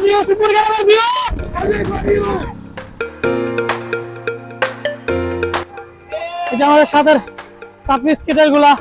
view, super camera view. এই যে আমাদের সাথে সাবমিট স্কেটারগুলা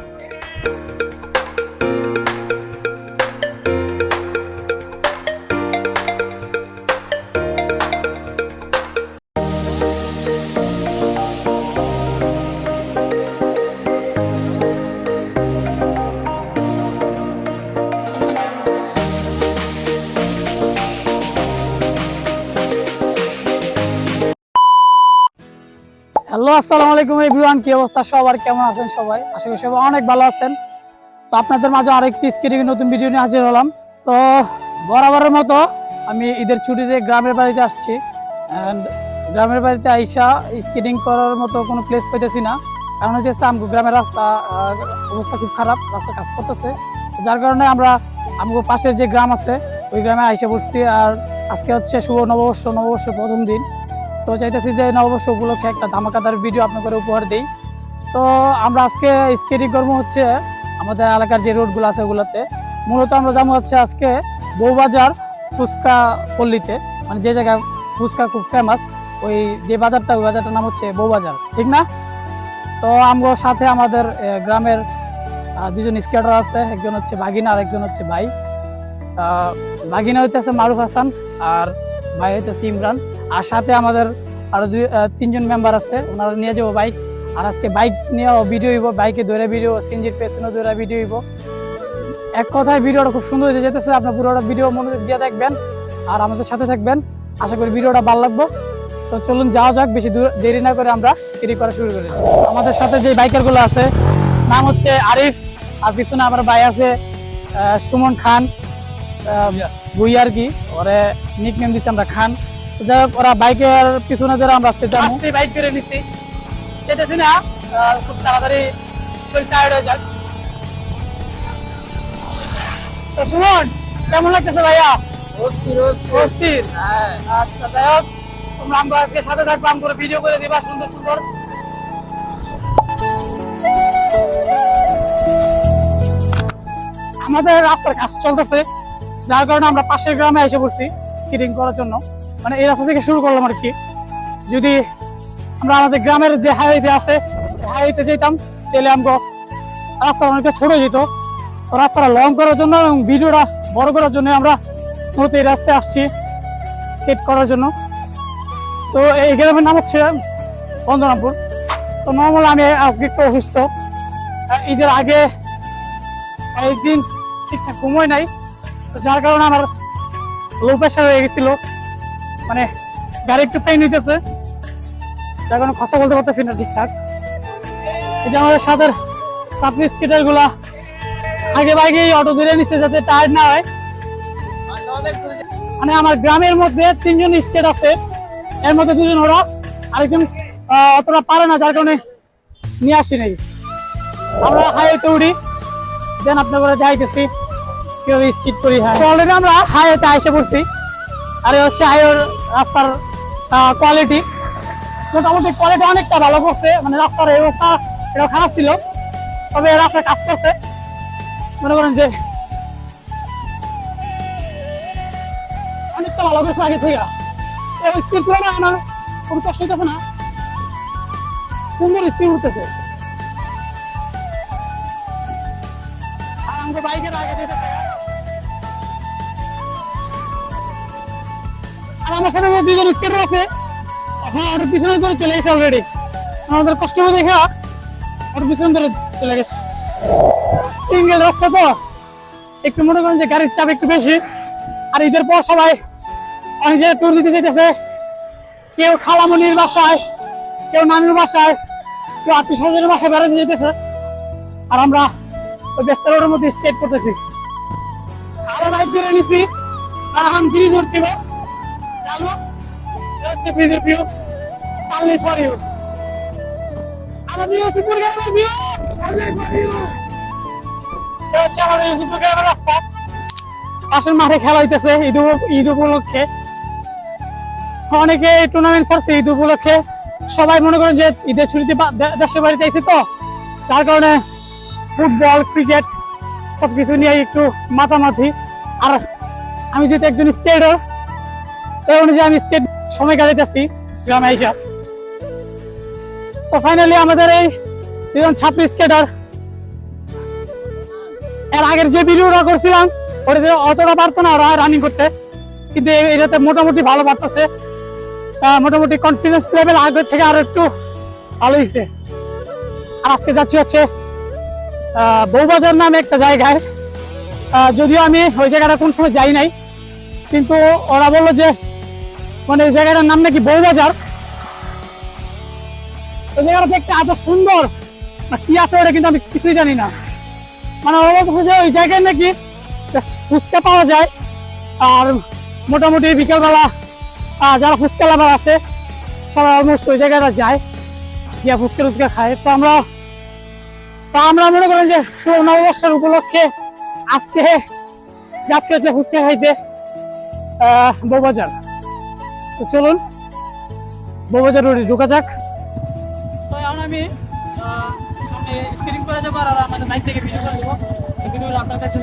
আসসালামু আলাইকুম এভরিওয়ান, কি অবস্থা? সবার কেমন আছেন সবাই? আশা করি সবাই অনেক ভালো আছেন। তো আপনাদের মাঝে আরেকটি স্ক্রিনিং নতুন ভিডিও নিয়ে হাজির হলাম। তো বরাবরের মতো আমি ঈদের ছুটিতে গ্রামের বাড়িতে আসছি। অ্যান্ড গ্রামের বাড়িতে আইসা স্কেটিং করার মতো কোনো প্লেস পাইতেছি না। কারণ হচ্ছে আমগো গ্রামের রাস্তা অবস্থা খুব খারাপ, রাস্তা কাজ করতেছে। যার কারণে আমরা আমগো পাশের যে গ্রাম আছে, ওই গ্রামে আইসা পড়ছি। আর আজকে হচ্ছে শুভ নববর্ষ, নববর্ষের প্রথম দিন। তো চাইতেছি যে নববর্ষ উপলক্ষে একটা ধামাকাদার ভিডিও আপনাদের উপহার দিই। তো আমরা আজকে স্কেটিং কর্ম হচ্ছে আমাদের এলাকার যে রোডগুলো আছে ওগুলোতে। মূলত আমরা যাব হচ্ছে আজকে বউবাজার ফুচকা পল্লীতে। মানে যে জায়গায় ফুচকা খুব ফেমাস ওই যে বাজারটা, ওই বাজারটার নাম হচ্ছে বউবাজার, ঠিক না? তো আমগোর সাথে আমাদের গ্রামের দুজন স্কেটার আছে, একজন হচ্ছে বাগিনা আর একজন হচ্ছে ভাই। বাগিনা হইতেছে মারুফ হাসান আর ভাই হইতেছে ইমরান। আর সাথে আমাদের আরও দুই তিনজন মেম্বার আছে, ওনারা নিয়ে যাব বাইক আর আজকে বাইক নিয়ে ভিডিও হইব বাইকে ধরে ভিডিও সিনজির পেছনে ধরে ভিডিও হইব। এক কথায় ভিডিওটা খুব সুন্দর হয়ে যেতেছে, আপনার পুরোটা ভিডিও মনোযোগ দিয়ে দেখবেন। আর আমাদের সাথে থাকবেন, আশা করি ভিডিওটা ভালো লাগবো। তো চলুন যাওয়া যাক, বেশি দূর, দেরি না করে আমরা স্ক্রিন করা শুরু করি। আমাদের সাথে যে বাইকারগুলো আছে, নাম হচ্ছে আরিফ, আর পিছনে আমার ভাই আছে সুমন খান ভুই আর কি, ওরে নিক নেম দিছি আমরা খান। যাই হোক ওরা বাইকের পিছনে ধরে আমরা আজকে যাব। বাইক করে নিছি। যেতেছি না খুব তাড়াতাড়ি শরীর টায়ার্ড হয়ে যাক তো সুমন কেমন লাগতেছে ভাইয়া? অস্থির আচ্ছা যাই হোক তোমরা আমরা আজকে সাথে থাকব আমরা ভিডিও করে দিবা সুন্দর সুন্দর। আমাদের রাস্তার কাজ চলতেছে যার কারণে আমরা পাশের গ্রামে এসে পড়ছি স্কেটিং করার জন্য। মানে এই রাস্তা থেকে শুরু করলাম আর কি। যদি আমরা আমাদের গ্রামের যে হাইওয়েতে আছে হাইওয়েতে যেতাম, তাহলে আমগো রাস্তা অনেকটা ছোট যেত। রাস্তাটা লং করার জন্য এবং ভিডিওটা বড় করার জন্য আমরা মূলত এই রাস্তায় আসছি স্কেট করার জন্য। তো এই গ্রামের নাম হচ্ছে বন্দনাপুর। তো নর্মাল আমি আজকে একটু অসুস্থ। ঈদের আগে একদিন ঠিকঠাক ঘুমোয় নাই। যার কারণে আমার লো প্রেশার হয়ে গেছিল। মানে গাড়ি একটু পেন নিতেছে যার কারণে কথা বলতে পারতেছি না ঠিকঠাক। এই যে আমাদের সাপনি স্কেটারগুলা আগে বাইকে অটো ধরে নিচ্ছে যাতে টায়ার না হয়। মানে আমার গ্রামের মধ্যে তিনজন স্কেট আছে এর মধ্যে দুজন ওরা আরেকজন অতটা পারে না যার কারণে নিয়ে আসি নাই। আমরা হাইওয়েতে উঠি দেন আপনার করে যাইতেছি কীভাবে স্কিট করি হ্যাঁ। অলরেডি আমরা হাইওয়েতে এসে পড়ছি। আর হচ্ছে হাইওয়ের রাস্তার কোয়ালিটি মোটামুটি কোয়ালিটি অনেকটা ভালো করছে। মানে রাস্তার অবস্থা এটা খারাপ ছিল। তবে রাস্তায় কাজ করছে। মনে করেন যে অনেকটা ভালো করছে আগে থেকে। স্পিড করে না আমার কোনো কষ্ট হইতেছে না। সুন্দর স্পিড উঠতেছে। আর বাইকের আগে যেতে আর আমার সাথে যে দুজন স্কেটার আছে হ্যাঁ ওর পিছনে ধরে চলে গেছে অলরেডি আমাদের কষ্ট দেখা ওর পিছনে ধরে চলে গেছে। সিঙ্গেল রাস্তা তো। একটু মনে করেন যে গাড়ির চাপ একটু বেশি। আর ঈদের পর সবাই অনেক জায়গায় ট্যুর দিতে যেতেছে কেউ খালামনির বাসায়, কেউ নানুর বাসায়, কেউ আত্মীয় স্বজনের বাসায় বেড়াতে যেতেছে আর আমরা ওই ব্যস্ত রোডের মধ্যে স্কেট করতেছি। আরও বাইক ধরে নিছি। আর এখন ব্রিজ উঠতে ফর ইউ গ্রামের রাস্তা। পাশের মাঠে খেলা হইতেছে ঈদ ঈদ উপলক্ষে। অনেকে টুর্নামেন্ট ছাড়ছে ঈদ উপলক্ষে। সবাই মনে করেন যে ঈদের ছুটিতে দেশের বাড়িতে আইছে তো। যার কারণে ফুটবল, ক্রিকেট সবকিছু নিয়ে একটু মাতামাতি। আর আমি যেহেতু একজন স্কেটার তো এই অনুযায়ী আমি স্কেট সময় কাটাইতেছি, গ্রামে আইসা। সো ফাইনালি আমাদের এই দুজন ছাত্রী স্কেটার এর আগের যে ভিডিওটা করছিলাম ওটাতে অতটা পারতো না রানিং করতে, কিন্তু এটাতে মোটামুটি ভালো পারতেছে। মোটামুটি কনফিডেন্স লেভেল আগের থেকে আরও একটু ভালো হয়েছে আর আজকে যাচ্ছি হচ্ছে বউবাজার নামে একটা জায়গায়। যদিও আমি ওই জায়গাটা কোন সময় যাই নাই, কিন্তু ওরা বলল যে মানে ওই জায়গাটার নাম নাকি বউবাজার ওই জায়গাটা দেখতে এত সুন্দর। কি আছে ওটা কিন্তু আমি কিছুই জানি না। মানে ওরা বলছে যে ওই জায়গায় নাকি ফুচকা পাওয়া যায়। আর মোটামুটি বিকেলবেলা যারা ফুচকা লাভার আছে সবাই অলমোস্ট ওই জায়গাটা যায় গিয়া ফুচকা টুচকা খায়। তো আমরা তো আমরা মনে করেন যে নববর্ষের উপলক্ষে আজকে যাচ্ছে হচ্ছে ফুচকা খাইতে আহ, বউবাজার তো চলুন বৌবাজার রোডে, ঢোকা যাক। তো এখন আমি সামনে স্ক্রিন করে যাব আর আমাদের বাইক থেকে ভিডিও করে দেবো। ভিডিও আপনার কাছে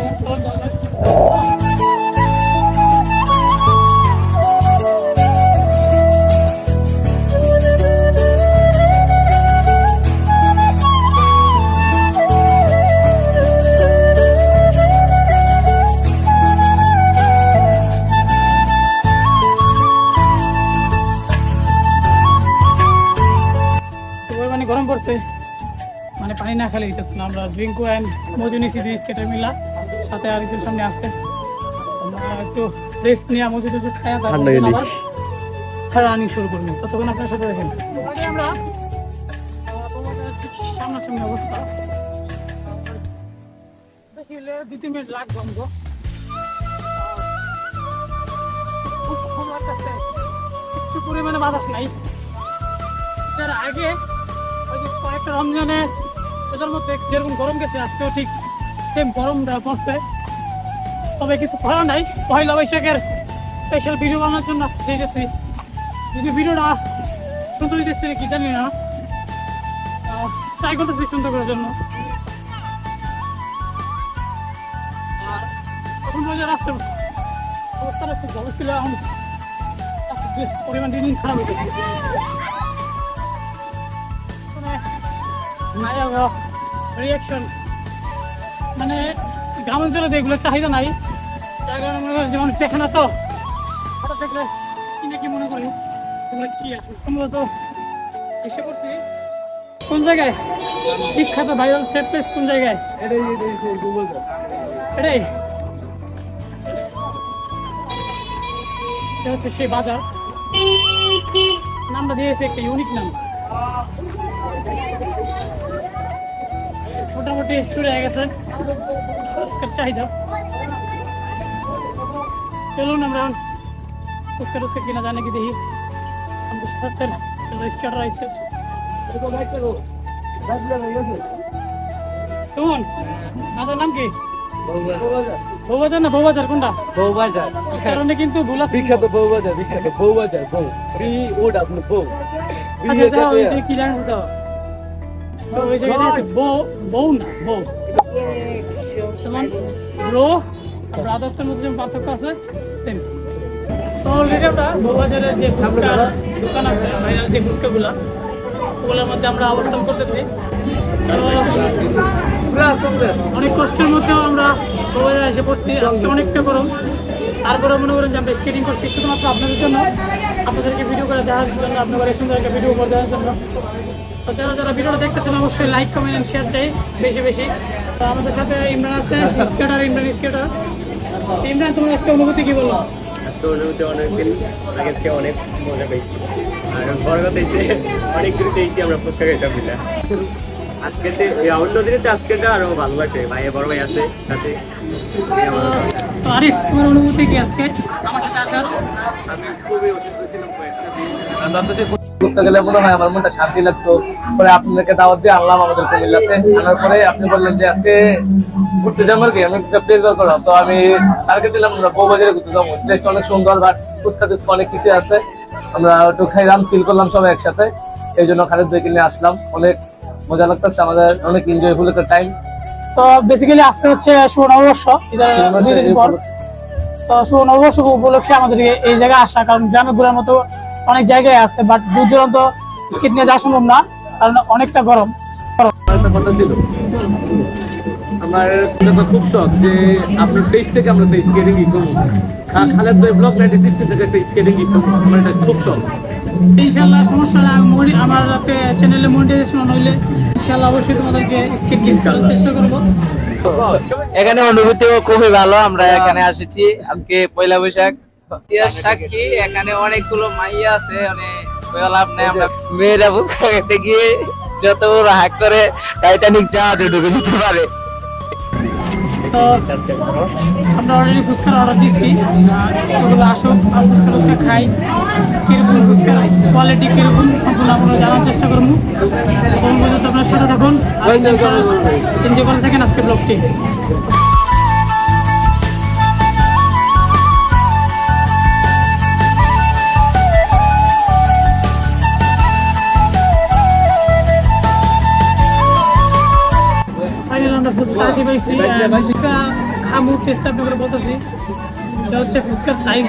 খেলে দিতেছে আমরা ড্রিঙ্কও অ্যান্ড মজু নিছি দুই স্কেটার মিলা সাথে আরেকজন সামনে আছে। একটু রেস্ট নিয়ে মজু টজু খায়া গেলি। রানিং শুরু করব। ততক্ষণ আপনার সাথে দেখেন আমরা সামনাসামনি অবস্থা। দুই তিন মিনিট লাগবে খুব লাগতেছে। একটু পরিমাণে বাতাস নাই। এর আগে ওই যে কয়েকটা রমজানে ওদের মধ্যে যেরকম গরম গেছে, আজকেও ঠিক সেম গরমটা পড়ছে। তবে কিছু করার নাই। পয়লা বৈশাখের স্পেশাল ভিডিও বানানোর জন্য আজকে গেছি। যদি ভিডিওটা সুন্দর দিতেছে কি জানি না। ট্রাই করতেছি সুন্দর করার জন্য। আর তখন বোঝা রাস্তার অবস্থাটা খুব ভালো ছিল। এখন পরিমাণ দিন খারাপ হয়ে যাচ্ছে রিয়াকশন মানে গ্রাম অঞ্চলে তো এগুলো চাহিদা নাই। মনে যেমন দেখে না তো। হঠাৎ দেখলে কি কি মনে করি এগুলো কি আছে? সম্ভবত এসে পড়ছি। কোন জায়গায়? বিখ্যাত ভাইরাল সেট প্লেস কোন জায়গায়? এটাই এটা হচ্ছে সেই বাজার। নামটা দিয়েছে একটা ইউনিক নাম। মোটামুটি একটু রয়ে গেছে। ফুচকার চাহিদা। চলুন আমরা ফুচকা টুচকা কিনা জানে কি দেখি। আমাদের সাথে স্কাটার আইসে শুনুন আপনার নাম কি? বউবাজার না বউবাজার কোনটা? বউবাজার। কারণে কিন্তু ভুল বিখ্যাত বউবাজার বিখ্যাত বউবাজার বউ। বি ও ডাব্লিউ বউ। আচ্ছা এ দাও ওই যে জাতীয় দাও। তো ওই জায়গায় বউ। বউ না বউ। যেমন ব্রো আর ব্রাদার্সের মধ্যে পার্থক্য আছে সেম সো অলরেডি আমরা বউবাজারের যে দোকান আছে ভাইরাল যে ফুচকাগুলা ওগুলোর মধ্যে আমরা অবস্থান করতেছি। অনেক কষ্টের মধ্যেও আমরা বউবাজারে এসে পড়ছি আজকে অনেকটা গরম। তারপরে মনে করেন যে আমরা স্কেটিং করছি শুধুমাত্র আপনাদের জন্য। আপনাদেরকে ভিডিও করে দেওয়ার জন্য আপনাদের সুন্দর একটা ভিডিও করে দেওয়ার জন্য। তো যারা যারা ভিডিওটা দেখতেছেন অবশ্যই লাইক কমেন্ট শেয়ার চাই বেশি বেশি। তো আমাদের সাথে ইমরান আছে স্কেটার ইমরান স্কেটার ইমরান তোমার আজকে অনুভূতি কি বলব আজকে অনুভূতি অনেক দিন আগের চেয়ে অনেক মজা পেয়েছি। আর বড় কথা হয়েছে অনেক দূরে পেয়েছি আমরা ফুচকা খাইতাম মিলে। আজকে অন্য দিনে তো আজকেটা আরও ভালো লাগছে। বড় ভাই আছে সাথে। আরিফ তোমার অনুভূতি কি আজকে? আমার সাথে আসার আমি খুবই অসুস্থ ছিলাম ঘুরতে গেলে মনে হয় আমার মনটা শান্তি লাগতো। পরে আপনাদেরকে দাওয়াত দিয়ে আনলাম আমাদের কুমিল্লাতে আনার পরে আপনি বললেন যে আজকে ঘুরতে যাব আর কি আমি প্লেস করলাম। তো আমি টার্গেট দিলাম আমরা বউবাজারে ঘুরতে যাব। প্লেসটা অনেক সুন্দর বা ফুচকা টুচকা অনেক কিছু আছে। আমরা একটু খাইলাম চিল করলাম সবাই একসাথে। এই জন্য খালেদ ভাইকে নিয়ে আসলাম। অনেক মজা লাগতেছে আমাদের অনেক এনজয়ফুল একটা টাইম তো বেসিক্যালি আজকে হচ্ছে নববর্ষ উপলক্ষে আমাদের এই জায়গায় আসা কারণ গ্রামে ঘোরার মতো অনেক জায়গায় আছে বাট দূর দূরান্ত স্কিট নিয়ে যাওয়া সম্ভব না কারণ অনেকটা গরম। আমার কথা ছিল আমার একটা খুব শখ যে আপনার পেজ থেকে আমরা তো স্কেটিং ই করব খালেদ তো ব্লক নাইনটি সিক্সটি থেকে একটা স্কেটিং ই করব আমার এটা খুব শখ। ইনশাল্লাহ সমস্যা না আমার চ্যানেলে মনিটাইজেশন হইলে ইনশাল্লাহ অবশ্যই তোমাদেরকে স্কিট করার চেষ্টা করব। এখানে অনুভূতিও খুবই ভালো আমরা এখানে এসেছি আজকে পয়লা বৈশাখ। ইতিহাস সাক্ষী এখানে অনেকগুলো মাইয়া আছে মানে লাভ নেই আমরা। মেয়েরা বুঝতে গিয়ে যত হাক করে টাইটানিক জাহাজে ঢুকে যেতে পারে। তো আমরা অলরেডি ফুচকার অর্ডার দিচ্ছি ফুচকাগুলো আসুক আর ফুচকা টুচকা খাই। কীরকম ফুচকার কোয়ালিটি কীরকম সম্পূর্ণ আপনারা জানার চেষ্টা করব। কোন পর্যন্ত আপনার সাথে থাকুন এনজয় করে থাকেন আজকে ব্লগটি পাইছি আর ফুচকা খামু টেস্ট আপনাকে বলতেছি, এটা হচ্ছে ফুচকার সাইজ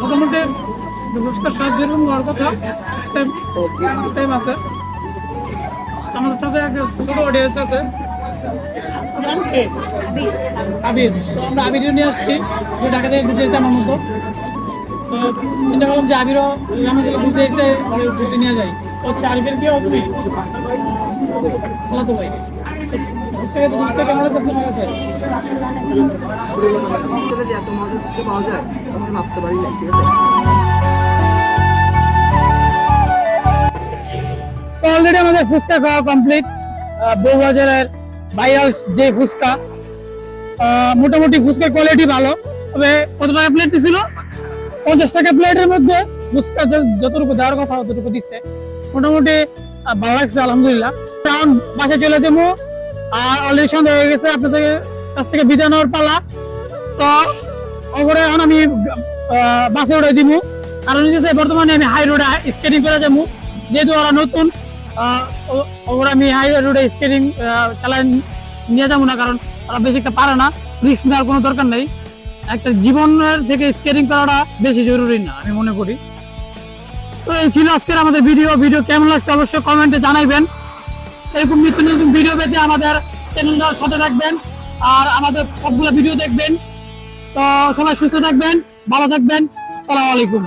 মোটামুটি ফুচকার স্বাদ যেরকম হওয়ার কথা সেম আছে। আমাদের সাথে একটা অডিয়েন্স আছে? আবির আমরা আবির নিয়ে আসছি। ঢাকা থেকে ঘুরতে এসেছে আমার মতো। তো চিন্তা করলাম যে আবিরও গ্রামে গেলে ঘুরতে এসে ঘরে ঘুরতে নিয়ে যাই। হচ্ছে আরিফের হবে তুমি খেলা তো ভাই অলরেডি আমাদের ফুচকা খাওয়া কমপ্লিট বউবাজারের ভাইরাল যে ফুচকা মোটামুটি ফুচকার কোয়ালিটি ভালো। তবে কত টাকা প্লেট ছিল পঞ্চাশ টাকা প্লেটের মধ্যে ফুচকা যতটুকু দেওয়ার কথা, ততটুকু দিচ্ছে মোটামুটি ভালো লাগছে, আলহামদুলিল্লাহ। কারণ বাসায় চলে যাব, আর অলরেডি সন্ধ্যা হয়ে গেছে, আপনাদের কাছ থেকে বিদায় নেওয়ার পালা। তো, ওপরে এখন আমি বাসে উঠে দিব। কারণ হচ্ছে বর্তমানে আমি হাই রোডে স্কেটিং করে যাব, যেহেতু ওরা নতুন ওরা আমি হাই রোডে স্কেটিং চালাই নিয়ে যাব না, কারণ ওরা বেশি একটা পারে না রিস্ক নেওয়ার কোনো দরকার নেই। একটা জীবনের থেকে স্কেটিং করাটা বেশি জরুরি না, আমি মনে করি। তো এই ছিল আজকের আমাদের ভিডিও। ভিডিও কেমন লাগছে অবশ্যই কমেন্টে জানাইবেন। এরকম নিত্য নতুন ভিডিও পেতে আমাদের চ্যানেলটার সাথে রাখবেন আর আমাদের সবগুলো ভিডিও দেখবেন। তো সবাই সুস্থ থাকবেন, ভালো থাকবেন। সালাম আলাইকুম